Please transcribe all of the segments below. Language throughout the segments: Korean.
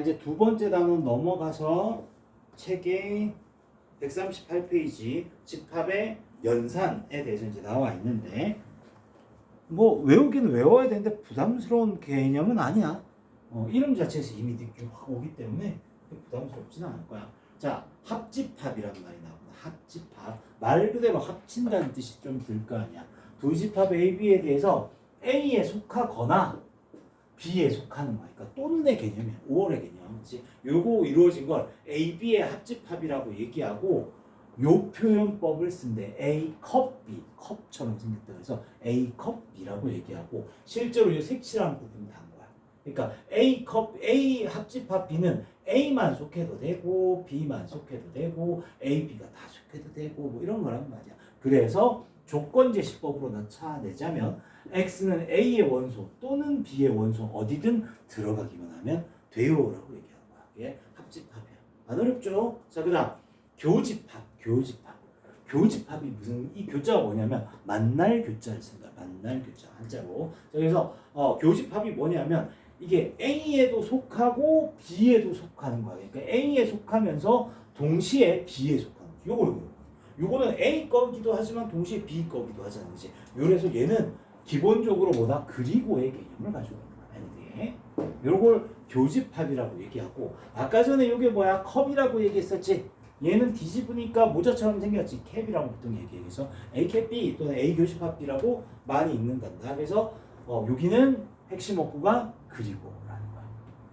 이제 두 번째 단원 넘어가서 책의 138페이지 집합의 연산에 대해서 이제 나와 있는데 뭐 외우기는 외워야 되는데 부담스러운 개념은 아니야. 어, 이름 자체에서 이미 느낌 확 오기 때문에 부담스럽지는 않을 거야. 자, 합집합이라는 말이 나옵니다. 합집합. 말 그대로 합친다는 뜻이 좀 들 거 아니야. 두 집합 A, B에 대해서 A에 속하거나 B에 속하는 거니까 또는의 개념이야. 5월의 개념. 그치? 요거 이루어진 걸 A, B의 합집합이라고 얘기하고 요 표현법을 쓴대. A 컵 B. 컵처럼 생겼다. 그래서 A 컵 B라고 얘기하고 실제로 이 색칠한 부분 단 거야. 그러니까 A 컵 A 합집합 B는 A만 속해도 되고 B만 속해도 되고 A, B가 다 속해도 되고 뭐 이런 거란 말이야. 그래서 조건 제시법으로 나타내자면 X는 A의 원소 또는 B의 원소 어디든 들어가기만 하면 돼요라고 얘기하는 거야. 이게 합집합이야. 안 어렵죠? 자, 그다음 교집합, 교집합. 교집합이 무슨 이 교자가 뭐냐면 만날 교자를 쓴다. 만날 교자 한자로. 자, 그래서 어, 교집합이 뭐냐면 이게 A에도 속하고 B에도 속하는 거야. 그러니까 A에 속하면서 동시에 B에 속하는 거. 요거 요거. 요거는 A 거기도 하지만 동시에 B 거기도 하잖아. 그지? 그래서 얘는 기본적으로 뭐다? 그리고의 개념을 가지고 있는 거야. 요걸 교집합이라고 얘기하고 아까 전에 요게 뭐야? 컵이라고 얘기했었지. 얘는 뒤집으니까 모자처럼 생겼지. 캡이라고 보통 얘기해서 A 캡 B 또는 A 교집합 B라고 많이 읽는단다. 그래서 어, 여기는 핵심 어구가 그리고라는 거야.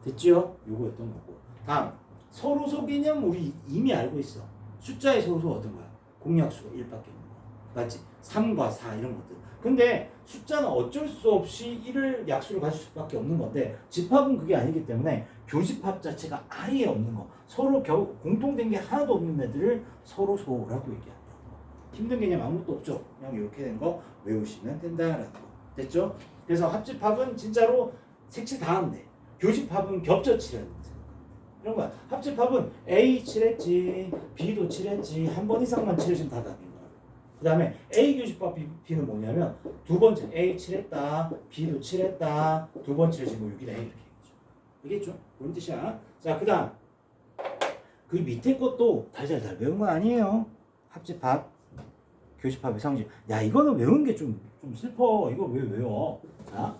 됐죠? 요거였던 거고. 다음 서로소 개념 우리 이미 알고 있어. 숫자의 서로소 어떤 거야? 공약수가 1밖에 없는 거. 맞지? 3과 4 이런 것들. 근데 숫자는 어쩔 수 없이 1을 약수를 가질 수밖에 없는 건데 집합은 그게 아니기 때문에 교집합 자체가 아예 없는 거. 서로 겨, 공통된 게 하나도 없는 애들을 서로 소라고 얘기한다. 힘든 개념 아무것도 없죠. 그냥 이렇게 된 거 외우시면 된다라는 거. 됐죠? 그래서 합집합은 진짜로 색칠 다 하는데 교집합은 겹쳐 칠하는 거. 이런 거야. 합집합은 A 칠했지, B도 칠했지, 한 번 이상만 칠해주면 다 답인 거야. 그 다음에 A 교집합 B, B는 뭐냐면 두 번째 A 칠했다, B도 칠했다, 두 번 칠해진 거 6이다 이렇게. 알겠죠? 그런 뜻이야. 자, 그 다음 그 밑에 것도 달달달 외운 거 아니에요. 합집합, 교집합의 상징. 야, 이거는 외운 게 좀 좀 슬퍼. 이거 왜 외워? 자.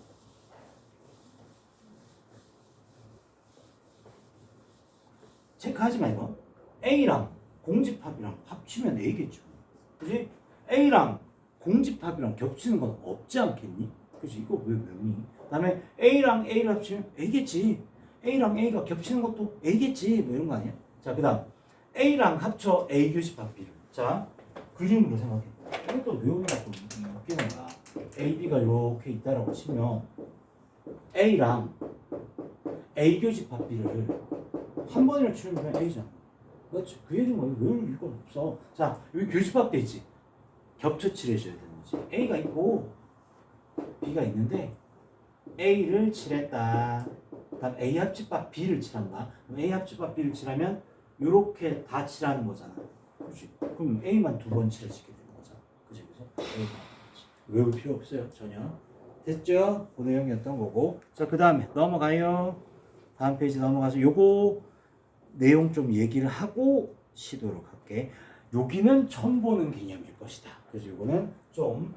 체크하지 마 이거. A랑 공집합이랑 합치면 A겠죠. 그지? A랑 공집합이랑 겹치는 건 없지 않겠니? 그지? 이거 왜 외우니? 그 다음에 A랑 A를 합치면 A겠지. A랑 A가 겹치는 것도 A겠지. 뭐 이런 거 아니야? 자, 그 다음 A랑 합쳐 A 교집합 B를. 자, 그림으로 생각해. 이것도 외우기가 좀 웃기는 거야. A, B가 이렇게 있다라고 치면 A랑 A 교집합 B를 한 번이나 치면 그냥 A잖아. 그렇지. 그 얘기는 뭐 외울 이유가 없어. 자, 여기 교집합 돼 있지. 겹쳐 칠해줘야 되는 거지. A가 있고 B가 있는데 A를 칠했다. 그다음 A 합집합 B를 칠한다. 그럼 A 합집합 B를 칠하면 이렇게 다 칠하는 거잖아. 그렇지. 그럼 A만 두 번 칠해지게 되는 거잖아. 그지? 그래서 A가 외울 필요 없어요. 전혀. 됐죠? 그 내용이었던 거고. 자, 그 다음에 넘어가요. 다음 페이지 넘어가서 요거 내용 좀 얘기를 하고 쉬도록 할게. 여기는 처음 보는 개념일 것이다. 그래서 요거는 좀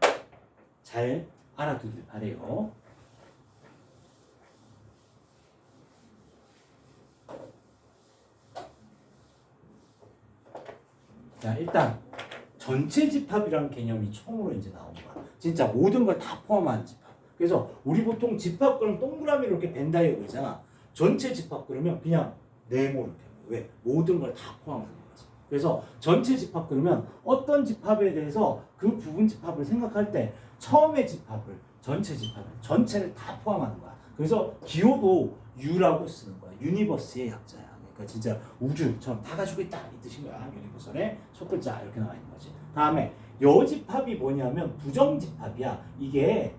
잘 알아두길 바래요. 자, 일단 전체 집합이라는 개념이 처음으로 이제 나온 거야. 진짜 모든 걸 다 포함한 집합. 그래서 우리 보통 집합 그럼 동그라미로 이렇게 벤다이어 그러잖아. 전체 집합 그러면 그냥 네모 이렇게. 왜? 모든 걸 다 포함하는 거지. 그래서 전체 집합 그러면 어떤 집합에 대해서 그 부분 집합을 생각할 때 처음에 집합을 전체 집합을 전체를 다 포함하는 거야. 그래서 기호도 U라고 쓰는 거야. 유니버스의 약자야. 그러니까 진짜 우주처럼 다 가지고 있다 이 뜻인 거야. 유니버설의 첫 글자 이렇게 나와 있는 거지. 다음에 여집합이 뭐냐면 부정집합이야. 이게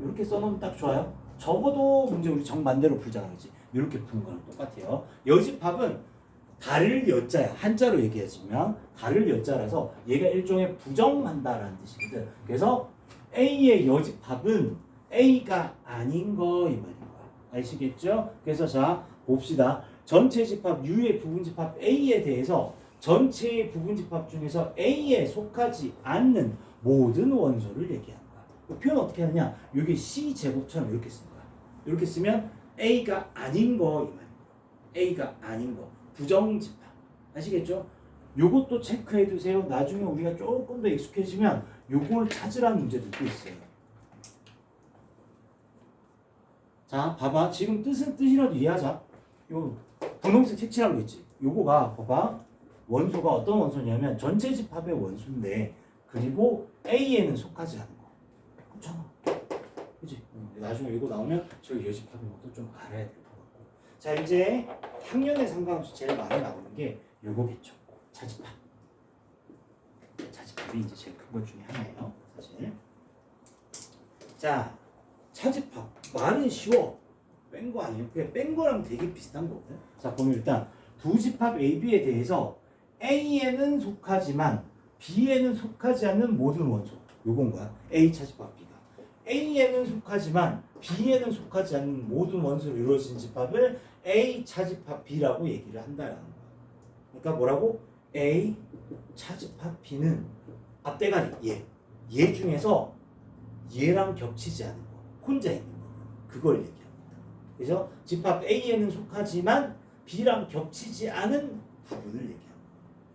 이렇게 써놓으면 딱 좋아요. 적어도 문제 우리 정반대로 풀잖아, 그렇지? 이렇게 푸는 거랑 똑같아요. 여집합은 달을 여자야. 한자로 얘기하자면 달을 여자라서 얘가 일종의 부정한다라는 뜻이거든. 그래서 A의 여집합은 A가 아닌 거 이 말인 거야. 아시겠죠? 그래서 자 봅시다. 전체 집합 U의 부분 집합 A에 대해서 전체의 부분 집합 중에서 A에 속하지 않는 모든 원소를 얘기하는 거야. 그 표현 어떻게 하느냐? 이게 C 제곱처럼 이렇게 쓰는 거야. 이렇게 쓰면 A가 아닌 거 이 말이야. A가 아닌 거 부정 집합 아시겠죠? 요것도 체크해 두세요. 나중에 우리가 조금 더 익숙해지면 요걸 찾으라는 문제들도 있어요. 자, 봐봐. 지금 뜻은 뜻이라도 이해하자. 요 분홍색 색칠하고 있지. 요거가 봐봐. 원소가 어떤 원소냐면 전체 집합의 원소인데 그리고 A에는 속하지 않은 거. 그렇잖아. 그지? 나중에 이거 나오면 저기 여집합인 것도 좀 알아야 될 것 같고. 자, 이제 학년에 상관없이 제일 많이 나오는 게 요거겠죠. 차집합. 차집합이 이제 제일 큰 것 중에 하나예요. 사실. 자, 차집합. 말은 쉬워. 뺀 거 아니에요. 그냥 뺀 거랑 되게 비슷한 거거든. 자, 보면 일단 두 집합 A, B에 대해서 A에는 속하지만 B에는 속하지 않는 모든 원소. 요건 거야. A 차집합 B가. A에는 속하지만 B에는 속하지 않는 모든 원소로 이루어진 집합을 A 차집합 B라고 얘기를 한다라는 거야. 그러니까 뭐라고? A 차집합 B는 앞대가리 얘. 얘 중에서 얘랑 겹치지 않은 거. 혼자 있는 거. 그걸 얘기합니다. 그래서 집합 A에는 속하지만 B랑 겹치지 않은 부분을 얘기합니다.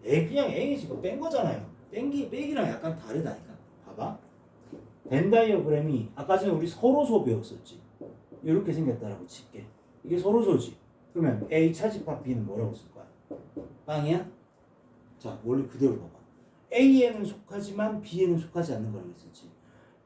A 그냥 A 지금 뺀 거잖아요. 뺀기 빼기랑 약간 다르다니까. 봐봐. 벤 다이어그램이 아까 전에 우리 서로소 배웠었지. 이렇게 생겼다라고 칠게. 이게 서로소지. 그러면 A 차집합 B는 뭐라고 쓸 거야? 빵이야? 자, 원래 그대로 봐봐. A에는 속하지만 B에는 속하지 않는 거라고 했었지.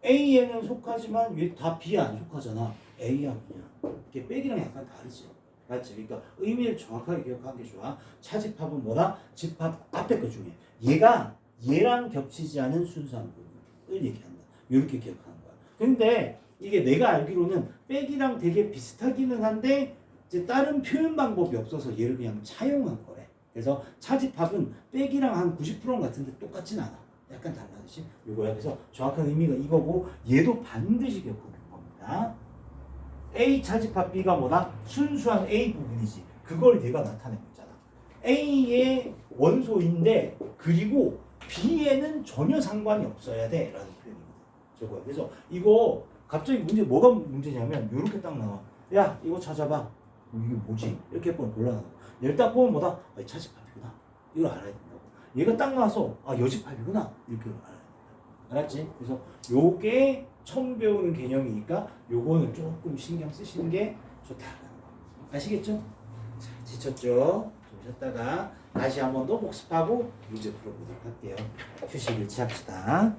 A에는 속하지만 왜다 B에 안 속하잖아. A야 그냥. 이게 빼기랑 약간 다르지. 맞지? 그러니까 의미를 정확하게 기억하는 게 좋아. 차집합은 뭐다? 집합 앞에 것 중에 얘가 얘랑 겹치지 않은 순수한 부분을 얘기한다. 이렇게 기억하는 거야. 근데 이게 내가 알기로는 빼기랑 되게 비슷하기는 한데 이제 다른 표현 방법이 없어서 얘를 그냥 차용한 거래. 그래서 차집합은 빼기랑 한 90% 같은데 똑같진 않아. 약간 달라듯이 이거야. 그래서 정확한 의미가 이거고 얘도 반드시 겪는 겁니다. A 차집합 B가 뭐다? 순수한 A 부분이지. 그걸 내가 나타내고 있잖아. A의 원소인데 그리고 B에는 전혀 상관이 없어야 돼. 라는 표현이거든. 저거야. 그래서 이거 갑자기 문제 뭐가 문제냐면 이렇게 딱 나와. 야 이거 찾아봐. 어, 이게 뭐지? 이렇게 보면 곤란하고. 얘를 딱 보면 뭐다? 아, 차집합이구나. 이걸 알아야 된다고. 얘가 딱 나와서 아 여집합이구나. 이렇게 알아야 된다. 알았지? 그래서 요게 처음 배우는 개념이니까 요거는 조금 신경 쓰시는 게 거. 아시겠죠? 자, 지쳤죠? 좀 쉬었다가 다시 한 번 더 복습하고 문제 풀어보도록 할게요. 휴식을 취합시다.